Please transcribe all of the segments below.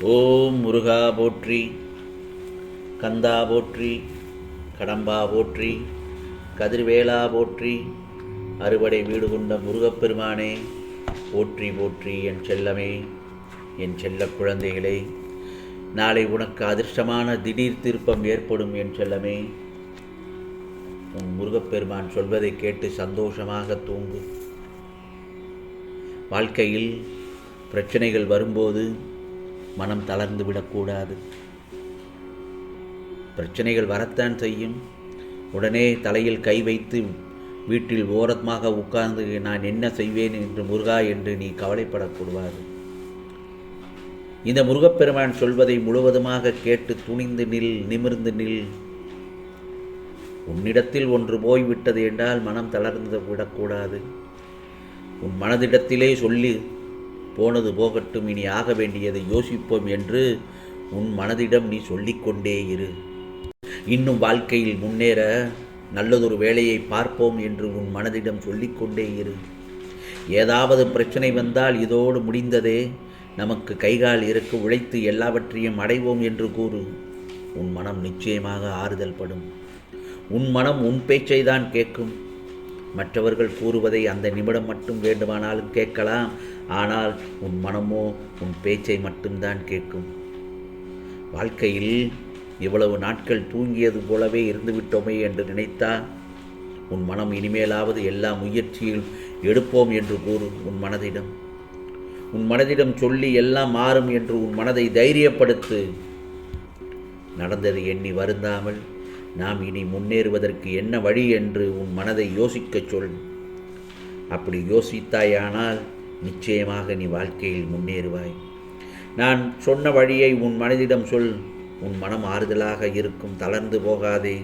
ஓம் முருகா போற்றி கந்தா போற்றி கடம்பா போற்றி கதிர்வேலா போற்றி அறுவடை வீடு கொண்ட முருகப்பெருமானே போற்றி போற்றி என் செல்லமே என் செல்ல குழந்தைகளே. நாளை உனக்கு அதிர்ஷ்டமான திடீர் திருப்பம் ஏற்படும் என் செல்லமே. உன் முருகப்பெருமான் சொல்வதை கேட்டு சந்தோஷமாக தூங்கு. வாழ்க்கையில் பிரச்சனைகள் வரும்போது மனம் தளர்ந்து விடக்கூடாது. பிரச்சனைகள் வரத்தான் செய்யும். உடனே தலையில் கை வைத்து வீட்டில் ஓரமாக உட்கார்ந்து நான் என்ன செய்வேன் என்று முருகா என்று நீ கவலைப்படக்கூடாது. இந்த முருகப்பெருமான் சொல்வதை முழுவதுமாக கேட்டு துணிந்து நில் நிமிர்ந்து நில். உன்னிடத்தில் ஒன்று போய்விட்டது என்றால் மனம் தளர்ந்து விடக்கூடாது. உன் மனதிடத்திலே சொல்லி போனது போகட்டும் இனி ஆக வேண்டியதை யோசிப்போம் என்று உன் மனதிடம் நீ சொல்லிக்கொண்டே இரு. இன்னும் வாழ்க்கையில் முன்னேற நல்லதொரு வேலையை பார்ப்போம் என்று உன் மனதிடம் சொல்லிக்கொண்டே இரு. ஏதாவது பிரச்சனை வந்தால் இதோடு முடிந்ததே. நமக்கு கைகால் இருக்க உழைத்து எல்லாவற்றையும் அடைவோம் என்று கூறு. உன் மனம் நிச்சயமாக ஆறுதல் படும். உன் மனம் உன் பேச்சை தான் கேட்கும். மற்றவர்கள் கூறுவதை அந்த நிமிடம் மட்டும் வேண்டுமானாலும் கேட்கலாம். ஆனால் உன் மனமோ உன் பேச்சை மட்டும்தான் கேட்கும். வாழ்க்கையில் இவ்வளவு நாட்கள் தூங்கியது போலவே இருந்துவிட்டோமே என்று நினைத்தா உன் மனம் இனிமேலாவது எல்லா முயற்சியில் எடுப்போம் என்று கூறு உன் மனதிடம். உன் மனதிடம் சொல்லி எல்லாம் மாறும் என்று உன் மனதை தைரியப்படுத்து. நடந்தது எண்ணி வருந்தாமல் நாம் இனி முன்னேறுவதற்கு என்ன வழி என்று உன் மனதை யோசிக்கச் சொல். அப்படி யோசித்தாயானால் நிச்சயமாக நீ வாழ்க்கையில் முன்னேறுவாய். நான் சொன்ன வழியை உன் மனதிடம் சொல். உன் மனம் ஆறுதலாக இருக்கும் தளர்ந்து போகாதே.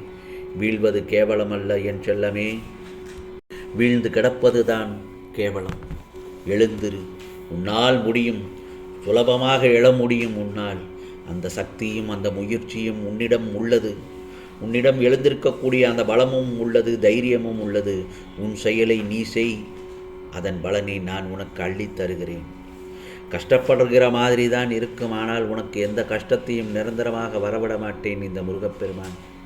வீழ்வது கேவலமல்ல என் செல்லமே. வீழ்ந்து கிடப்பதுதான் கேவலம். எழுந்திரு. உன்னால் முடியும். சுலபமாக எழ முடியும் உன்னால். அந்த சக்தியும் அந்த முயற்சியும் உன்னிடம் உள்ளது. உன்னிடம் எழுந்திருக்கக்கூடிய அந்த பலமும் உள்ளது தைரியமும் உள்ளது. உன் செயலை நீ செய். அதன் பலனை நான் உனக்கு அள்ளித் தருகிறேன். கஷ்டப்படுகிற மாதிரி தான் இருக்கும். ஆனால் உனக்கு எந்த கஷ்டத்தையும் நிரந்தரமாக வரவிட மாட்டேன் இந்த முருகப்பெருமான்.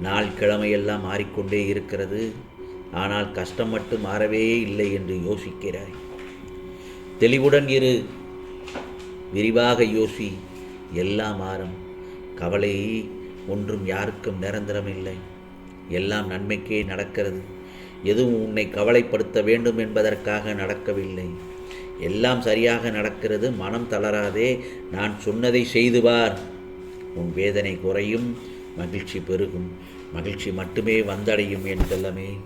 நாள் கிழமையெல்லாம் மாறிக்கொண்டே இருக்கிறது. ஆனால் கஷ்டம் மட்டும் மாறவே இல்லை என்று யோசிக்கிறாய். தெளிவுடன் இரு. விரிவாக யோசி. எல்லாம் மாறும். கவலை ஒன்றும் யாருக்கும் நிரந்தரம் இல்லை எல்லாம் நன்மைக்கே நடக்கிறது. எதுவும் உன்னை கவலைப்படுத்த வேண்டும் என்பதற்காக நடக்கவில்லை. எல்லாம் சரியாக நடக்கிறது. மனம் தளராதே. நான் சொன்னதை செய்துவார் உன் வேதனை குறையும். மகிழ்ச்சி பெருகும். மகிழ்ச்சி மட்டுமே வந்தடையும் என் செல்லமே.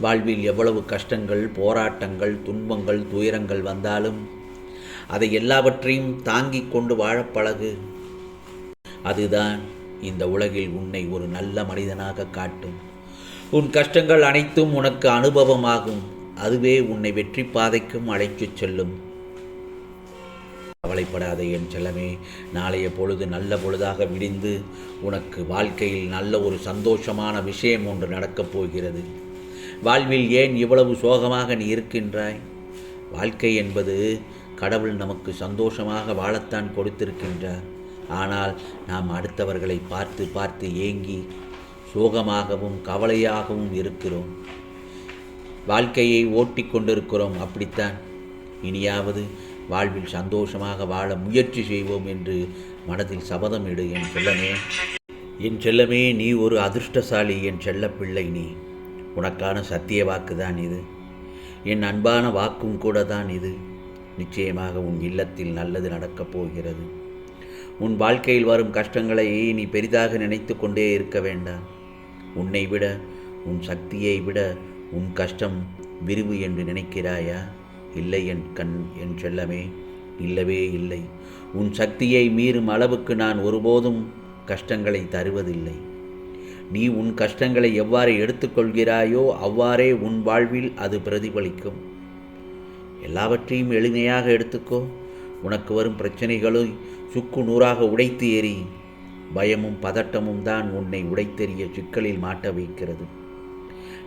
வாழ்வில் எவ்வளவு கஷ்டங்கள் போராட்டங்கள் துன்பங்கள் துயரங்கள் வந்தாலும் அதை எல்லாவற்றையும் தாங்கிக் கொண்டு வாழப்பழகு அதுதான் இந்த உலகில் உன்னை ஒரு நல்ல மனிதனாக காட்டும். உன் கஷ்டங்கள் அனைத்தும் உனக்கு அனுபவமாகும். அதுவே உன்னை வெற்றி பாதைக்கும் அழைத்துச் செல்லும். கவலைப்படாதே என் செல்லமே நாளைய பொழுது நல்ல பொழுதாக விடிந்து உனக்கு வாழ்க்கையில் நல்ல ஒரு சந்தோஷமான விஷயம் ஒன்று நடக்கப் போகிறது. வாழ்வில் ஏன் இவ்வளவு சோகமாக நீ இருக்கின்றாய்? வாழ்க்கை என்பது கடவுள் நமக்கு சந்தோஷமாக வாழத்தான் கொடுத்திருக்கின்றார். ஆனால் நாம் அடுத்தவர்களை பார்த்து பார்த்து ஏங்கி சோகமாகவும் கவலையாகவும் இருக்கிறோம். வாழ்க்கையை ஓட்டிக் கொண்டிருக்கிறோம் அப்படித்தான். இனியாவது வாழ்வில் சந்தோஷமாக வாழ முயற்சி செய்வோம் என்று மனதில் சபதம் இடு என் செல்லமே என் செல்லமே நீ ஒரு அதிர்ஷ்டசாலி என் செல்லப்பிள்ளை நீ. உனக்கான சத்திய வாக்கு தான் இது. என் அன்பான வாக்கும் கூட தான் இது. நிச்சயமாக உன் இல்லத்தில் நல்லது நடக்கப் போகிறது. உன் வாழ்க்கையில் வரும் கஷ்டங்களை நீ பெரிதாக நினைத்து கொண்டே இருக்க வேண்டாம். உன்னை விட உன் சக்தியை விட உன் கஷ்டம் விரிவு என்று நினைக்கிறாயா? இல்லை என் கண் என் செல்லமே இல்லவே இல்லை. உன் சக்தியை மீறும் அளவுக்கு நான் ஒருபோதும் கஷ்டங்களை தருவதில்லை. நீ உன் கஷ்டங்களை எவ்வாறு எடுத்துக்கொள்கிறாயோ அவ்வாறே உன் வாழ்வில் அது பிரதிபலிக்கும். எல்லாவற்றையும் எளிமையாக எடுத்துக்கோ. உனக்கு வரும் பிரச்சனைகளை சுக்கு நூறாக உடைத்து ஏறி பயமும் பதட்டமும் தான் உன்னை உடைத்தெறிய சிக்கலில் மாட்ட வைக்கிறது.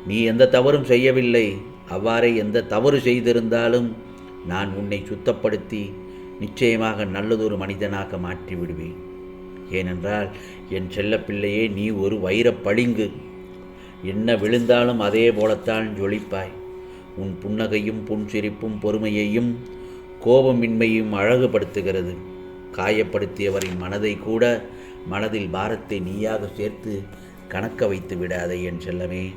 நீ எந்த தவறும் செய்யவில்லை அவ்வாறே எந்த தவறு செய்திருந்தாலும் நான் உன்னை சுத்தப்படுத்தி நிச்சயமாக நல்லதொரு மனிதனாக மாற்றி விடுவேன். ஏனென்றால் என் செல்லப்பிள்ளையே நீ ஒரு வைரப் பளிங்கு. என்ன விழுந்தாலும் அதே போலத்தான் ஜொலிப்பாய். உன் புன்னகையும் புன்சிரிப்பும் பொறுமையையும் கோபமின்மையும் அழகுபடுத்துகிறது. காயப்படுத்தியவரின் மனதை கூட மனதில் பாரத்தை நீயாக சேர்த்து கணக்க வைத்து விடாதே என் செல்லமே.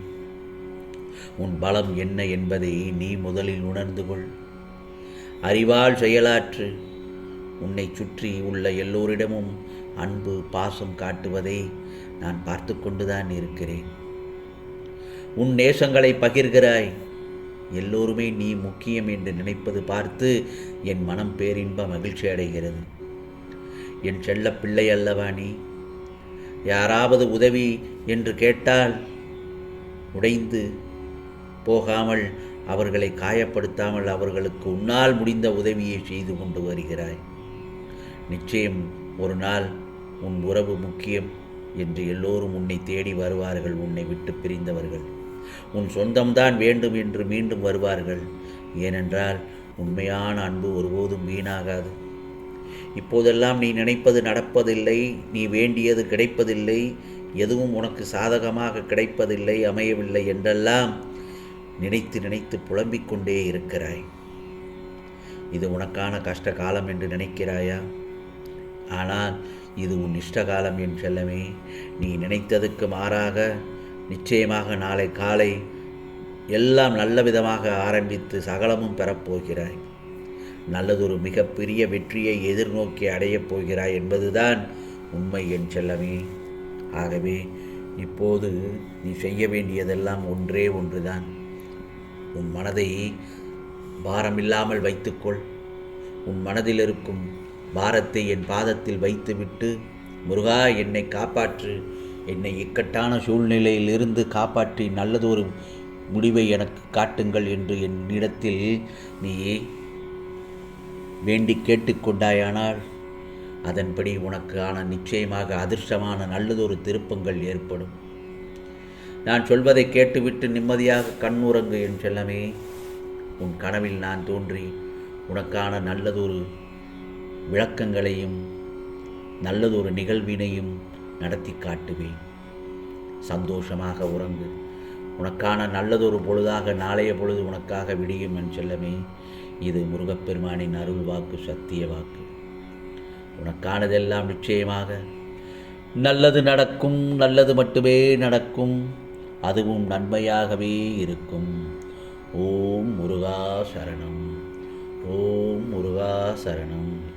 உன் பலம் என்ன என்பதை நீ முதலில் உணர்ந்து கொள். அறிவால் செயலாற்று. உன்னை சுற்றி உள்ள எல்லோரிடமும் அன்பு பாசம் காட்டுவதை நான் பார்த்து கொண்டுதான் இருக்கிறேன். உன் நேசங்களை பகிர்கிறாய். எல்லோருமே நீ முக்கியம் என்று நினைப்பது பார்த்து என் மனம் பேரின்ப மகிழ்ச்சி அடைகிறது என் செல்ல பிள்ளை அல்லவா நீ? யாராவது உதவி என்று கேட்டால் உடைந்து போகாமல் அவர்களை காயப்படுத்தாமல் அவர்களுக்கு உன்னால் முடிந்த உதவியை செய்து கொண்டு வருகிறாய். நிச்சயம் ஒரு நாள் உன் உறவு முக்கியம் என்று எல்லோரும் உன்னை தேடி வருவார்கள் உன்னை விட்டு பிரிந்தவர்கள். உன் சொந்தம்தான் வேண்டும் என்று மீண்டும் வருவார்கள். ஏனென்றால் உண்மையான அன்பு ஒருபோதும் வீணாகாது. இப்போதெல்லாம் நீ நினைப்பது நடப்பதில்லை நீ வேண்டியது கிடைப்பதில்லை எதுவும் உனக்கு சாதகமாக கிடைப்பதில்லை அமையவில்லை என்றெல்லாம் நினைத்து நினைத்து புலம்பிக் கொண்டே இருக்கிறாய். இது உனக்கான கஷ்ட காலம் என்று நினைக்கிறாயா? ஆனால் இது உன் இஷ்டகாலம் என் செல்லமே. நீ நினைத்ததுக்கு மாறாக நிச்சயமாக நாளை காலை எல்லாம் நல்ல விதமாக ஆரம்பித்து சகலமும் பெறப்போகிறாய். நல்லதொரு மிகப்பெரிய வெற்றியை எதிர்நோக்கி அடையப் போகிறாய் என்பதுதான் உண்மை என் செல்லமே. ஆகவே இப்போது நீ செய்ய வேண்டியதெல்லாம் ஒன்றே ஒன்றுதான். உன் மனதை பாரமில்லாமல் வைத்துக்கொள். உன் மனதில் இருக்கும் பாரத்தை என் பாதத்தில் வைத்துவிட்டு முருகா என்னை காப்பாற்று. என்னை இக்கட்டான சூழ்நிலையில் இருந்து காப்பாற்றி நல்லதொரு முடிவை எனக்கு காட்டுங்கள் என்று என்னிடத்தில் நீ வேண்டி கேட்டுக்கொண்டாயானால் அதன்படி உனக்கு ஆன நிச்சயமாக அதிர்ஷ்டமான நல்லதொரு திருப்பங்கள் ஏற்படும். நான் சொல்வதை கேட்டுவிட்டு நிம்மதியாக கண்ணுறங்கு என் செல்லமே. உன் கனவில் நான் தோன்றி உனக்கான நல்லதொரு விளக்கங்களையும் நல்லதொரு நிகழ்வினையும் நடத்தி காட்டுவேன். சந்தோஷமாக உறங்கு. உனக்கான நல்லதொரு பொழுதாக நாளைய பொழுது உனக்காக விடியும் என் செல்லமே. இது முருகப்பெருமானின் அருள் வாக்கு சத்திய வாக்கு. உனக்கானதெல்லாம் நிச்சயமாக. நல்லது நடக்கும் நல்லது மட்டுமே நடக்கும். அதுவும் நன்மையாகவே இருக்கும். ஓம் முருகா சரணம். ஓம் முருகா சரணம்.